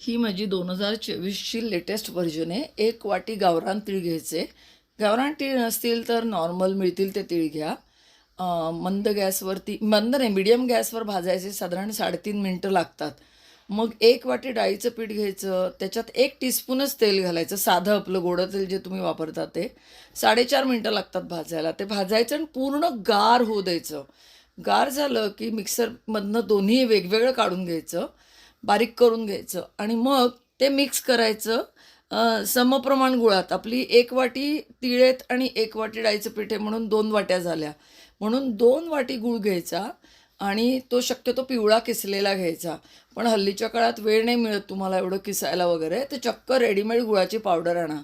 ही माझी दोन हजार चोवीसची लेटेस्ट व्हर्जन आहे. एक वाटी गावरान तीळ घ्यायचे. गावरान तीळ नसतील तर नॉर्मल मिळतील ते तीळ घ्या. मंद गॅसवरती मंद नाही मिडियम गॅसवर भाजायचे साधारण साडेतीन मिनटं लागतात. मग एक वाटी डाळीचं पीठ घ्यायचं. त्याच्यात एक टीस्पूनच तेल घालायचं. साधं आपलं गोडं तेल जे तुम्ही वापरता ते. साडेचार मिनटं लागतात भाजायला. ते भाजायचं आणि पूर्ण गार होऊ द्यायचं. गार झालं की मिक्सरमधनं दोन्ही वेगवेगळं काढून घ्यायचं. बारीक करून घ्यायचं आणि मग ते मिक्स करायचं. समप्रमाण गुळात. आपली एक वाटी तिळेत आणि एक वाटी डाळीचं पिठे म्हणून दोन वाट्या झाल्या. म्हणून दोन वाटी गुळ घ्यायचा. आणि तो शक्यतो पिवळा किसलेला घ्यायचा. पण हल्लीच्या काळात वेळ नाही मिळत तुम्हाला एवढं किसायला वगैरे तर चक्क रेडीमेड गुळाची पावडर आणा.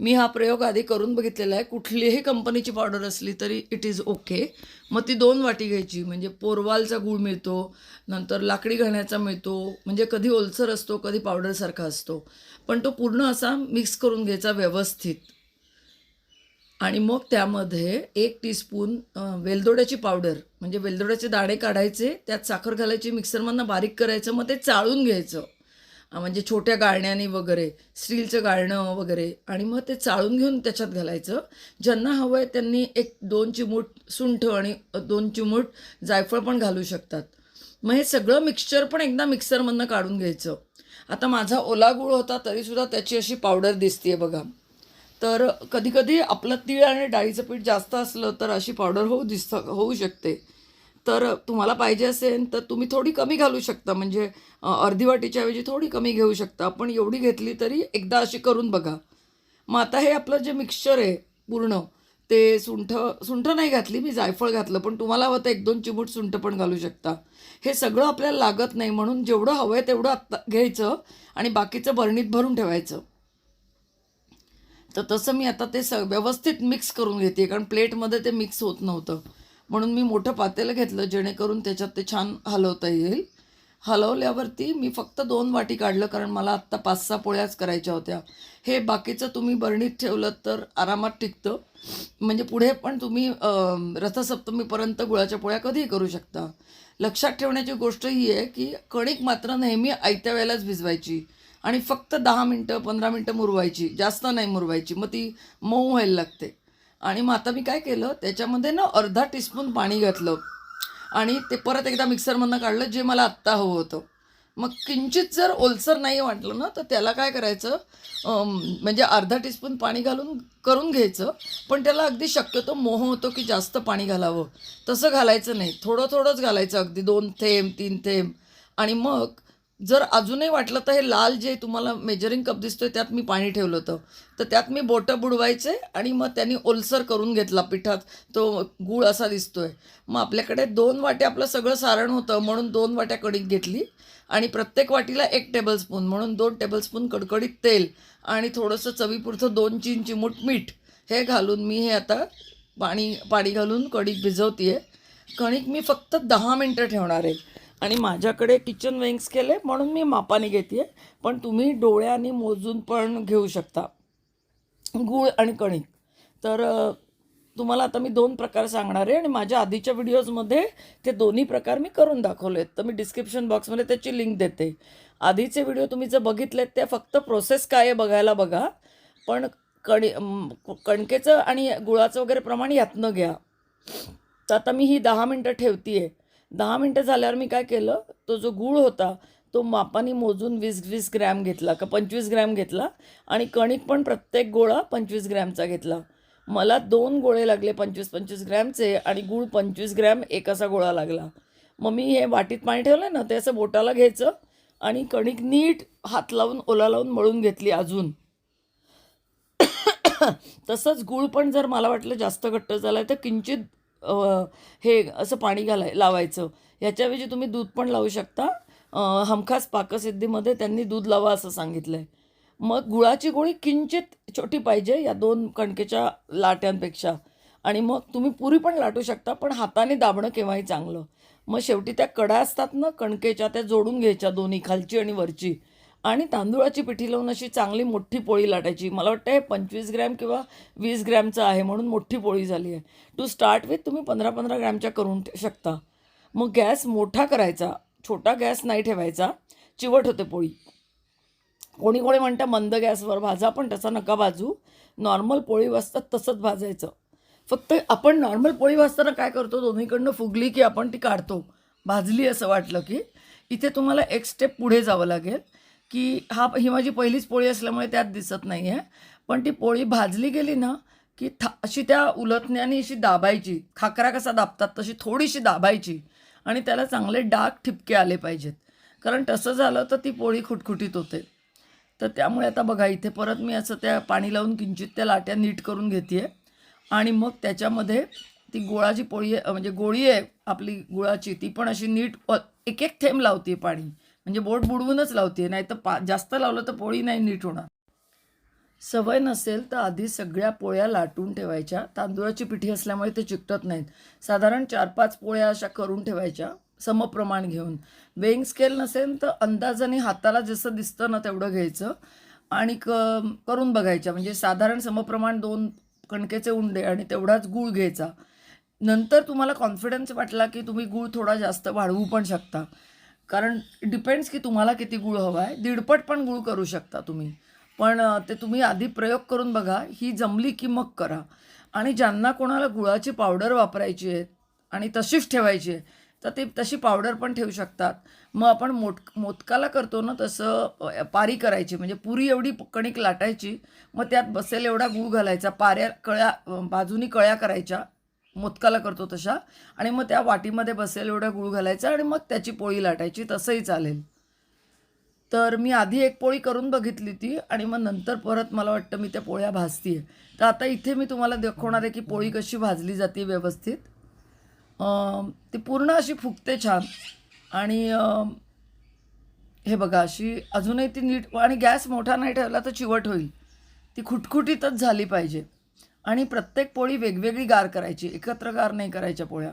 मी हा प्रयोग आधी करून बघितलेला आहे. कुठलीही कंपनीची पावडर असली तरी इट इज ओके मग ती दोन वाटी घ्यायची. म्हणजे पोरवालचा गूळ मिळतो नंतर लाकडी घाण्याचा मिळतो म्हणजे कधी ओलसर असतो कधी पावडरसारखा असतो. पण तो पूर्ण असा मिक्स करून घ्यायचा व्यवस्थित. आणि मग त्यामध्ये एक टीस्पून वेलदोड्याची पावडर म्हणजे वेलदोड्याचे दाणे काढायचे त्यात साखर घालायची मिक्सरमधनं बारीक करायचं मग ते चाळून घ्यायचं. म्हणजे छोट्या गाळण्याने वगैरे स्टीलचं गाळणं वगैरे आणि मग ते चाळून घेऊन त्याच्यात घालायचं. ज्यांना हवं आहे त्यांनी एक दोन चिमूट सुंठ आणि दोन चिमूट जायफळ पण घालू शकतात. मग हे सगळं मिक्सचर पण एकदा मिक्सरमधनं काढून घ्यायचं. आता माझा ओला गुळ होता तरीसुद्धा त्याची अशी पावडर दिसते बघा. तर कधीकधी आपलं तीळ आणि डाळीचं पीठ जास्त असलं तर अशी पावडर होऊ दिसत होऊ शकते. तर तुम्हाला पाहिजे असेल तर तुम्ही थोडी कमी घालू शकता. म्हणजे अर्धी वाटीच्या ऐवजी थोडी कमी घेऊ शकता. पण एवढी घेतली तरी एकदा अशी करून बघा. मग आता हे आपलं जे मिक्सचर आहे पूर्ण ते सुंठ सुंठ नाही घातली. मी जायफळ घातलं पण तुम्हाला हवं तर एक दोन चिमूट सुंठ पण घालू शकता. हे सगळं आपल्याला लागत नाही म्हणून जेवढं हवं आहे तेवढं आत्ता घ्यायचं आणि बाकीचं बरणीत भरून ठेवायचं. तर तसं मी आता ते स व्यवस्थित मिक्स करून घेते कारण प्लेटमध्ये ते मिक्स होत नव्हतं. म्हणून मी मोठं पातेलं घेतलं जेणेकरून त्याच्यात ते छान हलवता येईल. हलवल्यावरती मी फक्त दोन वाटी काढलं कारण मला आत्ता पाच सहा पोळ्याच करायच्या होत्या. हे बाकीचं तुम्ही बरणीत ठेवलं तर आरामात टिकतं. म्हणजे पुढे पण तुम्ही रथसप्तमीपर्यंत गुळाच्या पोळ्या कधीही करू शकता. लक्षात ठेवण्याची गोष्ट ही आहे की कणिक मात्र नेहमी आयत्या वेळेलाच भिजवायची. आणि फक्त दहा मिनटं पंधरा मिनटं मुरवायची जास्त नाही मुरवायची. मग ती मऊ व्हायला लागते. आणि मग आता मी काय केलं त्याच्यामध्ये ना अर्धा टीस्पून पाणी घातलं. आणि ते परत एकदा मिक्सरमधनं काढलं जे मला आत्ता हवं होतं. मग किंचित जर ओलसर नाही वाटलं ना तर त्याला काय करायचं म्हणजे अर्धा टीस्पून पाणी घालून करून घ्यायचं. पण त्याला अगदी शक्यतो मोह होतो की जास्त पाणी घालावं. तसं घालायचं नाही. थोडं थोडंच घालायचं अगदी दोन थेंब तीन थेंब. आणि मग जर अजूनही वाटलं तर हे लाल जे तुम्हाला मेजरिंग कप दिसतोय त्यात मी पाणी ठेवलं होतं. तर त्यात मी बोटं बुडवायचे आणि मग त्यांनी ओलसर करून घेतला पिठात. तो गूळ असा दिसतोय. मग आपल्याकडे दोन वाट्या आपलं सगळं सारण होतं म्हणून दोन वाट्या कणिक घेतली. आणि प्रत्येक वाटीला एक टेबलस्पून म्हणून दोन टेबलस्पून कडकडीत तेल आणि थोडंसं चवीपुरतं दोन चीन चिमूट मीठ हे घालून मी हे आता पाणी पाणी घालून कणिक भिजवते कणिक मी फक्त दहा मिनटं ठेवणार आहे. आणि माझ्याकडे किचन विंग्स केले म्हणून मी मापाने घेते पण तुम्ही डोळ्याने मोजून पण घेऊ शकता. गूळ आणि कणिक. तर तुम्हाला आता मी दोन प्रकार सांगणार आहे आणि माझ्या आधीच्या व्हिडिओजमध्ये ते दोन्ही प्रकार मी करून दाखवले आहेत तर मी डिस्क्रिप्शन बॉक्समध्ये त्याची लिंक देते. आधीचे व्हिडिओ तुम्ही जर बघितलेत ते फक्त प्रोसेस काय आहे बघायला बघा. पण कणी कणकेचं आणि गुळाचं वगैरे प्रमाण यातनं घ्या. तर आता मी ही दहा मिनटं ठेवते आहे दहा मिनटं झाल्यावर मी काय केलं तो जो गूळ होता तो मापाने मोजून वीस वीस ग्रॅम घेतला का पंचवीस ग्रॅम घेतला आणि कणिक पण प्रत्येक गोळा पंचवीस ग्रॅमचा घेतला. मला दोन गोळे लागले पंचवीस पंचवीस ग्रॅमचे आणि गूळ पंचवीस ग्रॅम एक असा गोळा लागला. मग मी हे वाटीत पाणी ठेवलं ना ते असं बोटाला घ्यायचं आणि कणिक नीट हात लावून ओला लावून मळून घेतली अजून. तसंच गूळ पण जर मला वाटलं जास्त घट्ट झालं आहे तर किंचित हे असं पाणी घालाय लावायचं. ह्याच्याऐवजी तुम्ही दूध पण लावू शकता. हमखास पाकसिद्धीमध्ये त्यांनी दूध लावा असं सांगितलं आहे मग गुळाची गोळी किंचित छोटी पाहिजे या दोन कणकेच्या लाट्यांपेक्षा. आणि मग तुम्ही पुरी पण लाटू शकता पण हाताने दाबणं केव्हाही चांगलं. मग शेवटी त्या कडा असतात ना कणकेच्या त्या जोडून घ्यायच्या दोन्ही खालची आणि वरची. आणि तांदूळाची पिठी लावून अशी चांगली मोठी पोळी लाटायची. मला वाटतं हे पंचवीस ग्रॅम किंवा वीस ग्रॅमचं आहे म्हणून मोठी पोळी झाली आहे. टू स्टार्ट विथ तुम्ही पंधरा पंधरा ग्रॅमच्या करून शकता. मग गॅस मोठा करायचा छोटा गॅस नाही ठेवायचा चिवट होते पोळी. कोणी कोणी म्हणतं मंद गॅसवर भाजा पण तसा नका भाजू. नॉर्मल पोळी वाजतात तसंच भाजायचं. फक्त आपण नॉर्मल पोळी वाजताना काय करतो दोन्हीकडनं फुगली की आपण ती काढतो. भाजली असं वाटलं की इथे तुम्हाला एक स्टेप पुढे जावं लागेल. की हा ही माझी पहिलीच पोळी असल्यामुळे त्यात दिसत नाही आहे पण ती पोळी भाजली गेली ना की था अशी त्या उलटण्याने अशी दाबायची. खाकरा कसा दाबतात तशी थोडीशी दाबायची. आणि त्याला चांगले डाग ठिपके आले पाहिजेत. कारण तसं झालं तर ती पोळी खुटखुटीत होते. तर त्यामुळे आता बघा इथे परत मी असं त्या पाणी लावून किंचित त्या लाट्या नीट करून घेते आणि मग त्याच्यामध्ये ती गुळाची पोळी आहे म्हणजे गोळी आहे आपली गुळाची ती पण अशी नीट प- एक एक थेंब लावते पाणी. म्हणजे बोट बुडवूनच लावते नाही तर पा जास्त लावलं तर पोळी नाही नीट होणार. सवय नसेल तर आधी सगळ्या पोळ्या लाटून ठेवायच्या. तांदूळाची पिठी असल्यामुळे ते चिकटत नाहीत. साधारण चार पाच पोळ्या अशा करून ठेवायच्या समप्रमाण घेऊन. वेईंग स्केल नसेल तर अंदाजाने हाताला जसं दिसतं ना तेवढं घ्यायचं आणि क करून बघायच्या. म्हणजे साधारण समप्रमाण दोन कणकेचे उंडे आणि तेवढाच गूळ घ्यायचा. नंतर तुम्हाला कॉन्फिडन्स वाटला की तुम्ही गूळ थोडा जास्त वाढवू पण शकता. कारण डिपेंड्स की तुम्हाला किती गुळ हवा आहे दीडपट पण गूळ करू शकता तुम्ही. पण ते तुम्ही आधी प्रयोग करून बघा. ही जमली की मग करा. आणि ज्यांना कोणाला गुळाची पावडर वापरायची आहे आणि तशीच ठेवायची आहे तर ते तशी पावडर पण ठेवू शकतात. मग आपण मोट मोदकाला करतो ना तसं पारी करायची. म्हणजे पुरी एवढी कणिक लाटायची मग त्यात बसेल एवढा गूळ घालायचा. पाऱ्या कळ्या बाजूनी कळ्या करायच्या. मोदकाला करतो तशा. आणि मग त्या वाटीमध्ये बसेल एवढा गूळ घालायचा आणि मग त्याची पोळी लाटायची तसंही चालेल. तर मी आधी एक पोळी करून बघितली ती आणि मग नंतर परत मला वाटतं मी त्या पोळ्या भाजतीये. तर आता इथे मी तुम्हाला दाखवणार आहे की पोळी कशी भाजली जाते व्यवस्थित. ती पूर्ण अशी फुगते छान. आणि हे बघा अशी अजूनही ती नीट आणि गॅस मोठा नाही ठेवला तर चिवट होईल. ती खुटखुटीतच झाली पाहिजे. आणि प्रत्येक पोळी वेगवेगळी गार करायची एकत्र गार नाही करायच्या पोळ्या.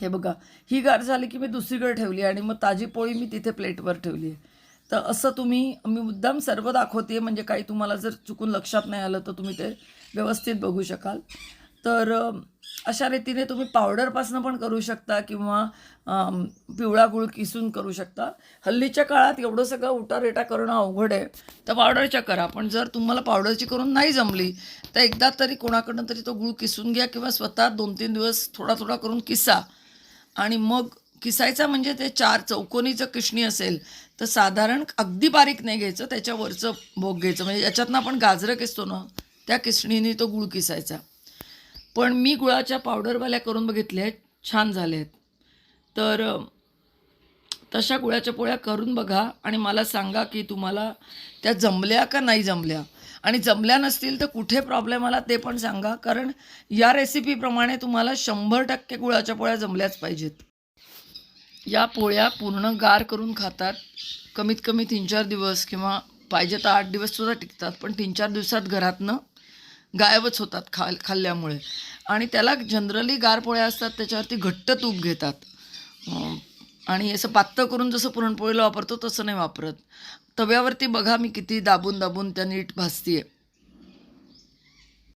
हे बघा ही गार झाली की मी दुसरीकडे ठेवली आणि मग ताजी पोळी मी तिथे प्लेटवर ठेवली आहे. तर असं तुम्ही मी मुद्दाम सर्व दाखवते म्हणजे काही तुम्हाला जर चुकून लक्षात नाही आलं तर तुम्ही ते व्यवस्थित बघू शकाल. तर अशा रीतीने तुम्ही पावडरपासनं पण करू शकता किंवा पिवळा गुळ किसून करू शकता. हल्लीच्या काळात एवढं सगळं उटारेटा करणं अवघड आहे. तर पावडरच्या करा. पण जर तुम्हाला पावडरची करून नाही जमली तर एकदा तरी कोणाकडनं तरी तो गुळ किसून घ्या किंवा स्वतः दोन तीन दिवस थोडा थोडा करून किसा. आणि मग किसायचा म्हणजे ते चार चौकोनीचं किसणी असेल तर साधारण अगदी बारीक नाही घ्यायचं त्याच्यावरचं भोग घ्यायचं. म्हणजे याच्यातनं आपण गाजरं किसतो ना त्या किसणीने तो गुळ किसायचा. पण मी गुळाच्या पावडरवाल्या करून बघितल्या आहेत. छान झाले आहेत. तर तशा गुळाच्या पोळ्या करून बघा आणि मला सांगा की तुम्हाला त्या जमल्या का नाही जमल्या? आणि जमल्या नसतील तर कुठे प्रॉब्लेम आला ते पण सांगा कारण या रेसिपीप्रमाणे तुम्हाला शंभर टक्के गुळाच्या पोळ्या जमल्याच पाहिजेत. या पोळ्या पूर्ण गार करून खातात. कमीत कमी तीन चार दिवस किंवा पाहिजे तर आठ दिवससुद्धा टिकतात पण तीन चार दिवसात घरातनं गायबच होतात खा खाल्ल्यामुळे. आणि त्याला जनरली गार पोळ्या असतात त्याच्यावरती घट्ट तूप घेतात. आणि असं पातळ करून जसं पुरणपोळीला वापरतो तसं नाही वापरत. तव्यावरती बघा मी किती दाबून दाबून त्या नीट भाजतीये.